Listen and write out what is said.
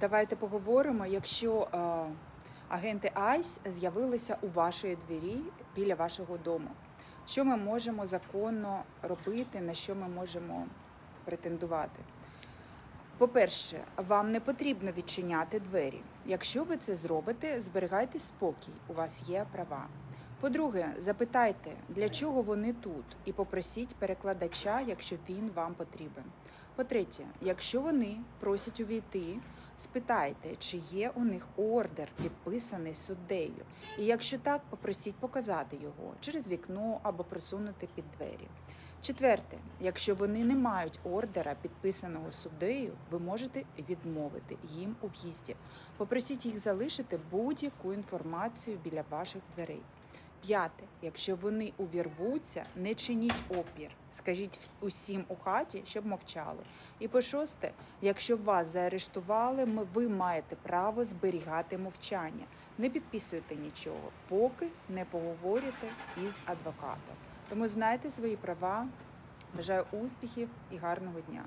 Давайте поговоримо, якщо е, агенти ICE з'явилися у вашої двері біля вашого дому. Що ми можемо законно робити, на що ми можемо претендувати? По-перше, вам не потрібно відчиняти двері. Якщо ви це зробите, зберігайте спокій, у вас є права. По-друге, запитайте, для чого вони тут, і попросіть перекладача, якщо він вам потрібен. По-третє, якщо вони просять увійти, спитайте, чи є у них ордер, підписаний суддею. І якщо так, попросіть показати його через вікно або просунути під двері. Четверте, якщо вони не мають ордера, підписаного суддею, ви можете відмовити їм у в'їзді. Попросіть їх залишити будь-яку інформацію біля ваших дверей. П'яте, якщо вони увірвуться, не чиніть опір. Скажіть усім у хаті, щоб мовчали. І по шосте, якщо вас заарештували, ви маєте право зберігати мовчання. Не підписуйте нічого, поки не поговорите із адвокатом. Тому знайте свої права. Бажаю успіхів і гарного дня.